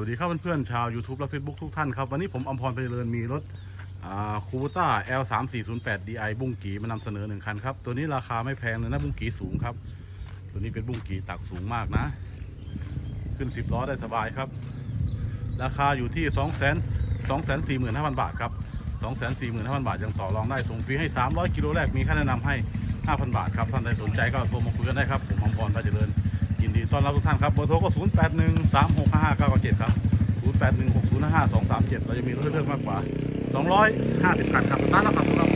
วัสดีครับเพื่อนๆชาว YouTube และ Facebook ทุกท่านครับ วันนี้ผมอมพรไปเริญมีรถคูบูต้า L 3 4 0 8 DI บุ้งกีมานำเสนอหนึ่งคันครับ ตัวนี้ราคาไม่แพงเลยนะบุ้งกีสูงครับ ตัวนี้เป็นบุ้งกีตักสูงมากนะ ขึ้น 10 ล้อได้สบายครับ ราคาอยู่ที่ 2 2 4 5 0 0 0 บาทครับ 2 4 5 0 0 0 บาท ยังต่อรองได้ส่งฟรีให้ 300 กิโลแรกมีค่าแนะนำให้ 5,000 บาทครับท่านใดสนใจก็โทรมาคุยกันได้ครับผมอมพรไปเจริญ ยินดีต้อนรับทุกท่านครับเบอร์โทรก็ 0 8 1 3 6 5 5 9 9 7 ครับ 0 8 1 6 0 5 2 3 7 เราจะมีรถเลือกมากกว่า 250คันครับตั้งแล้วครับครับ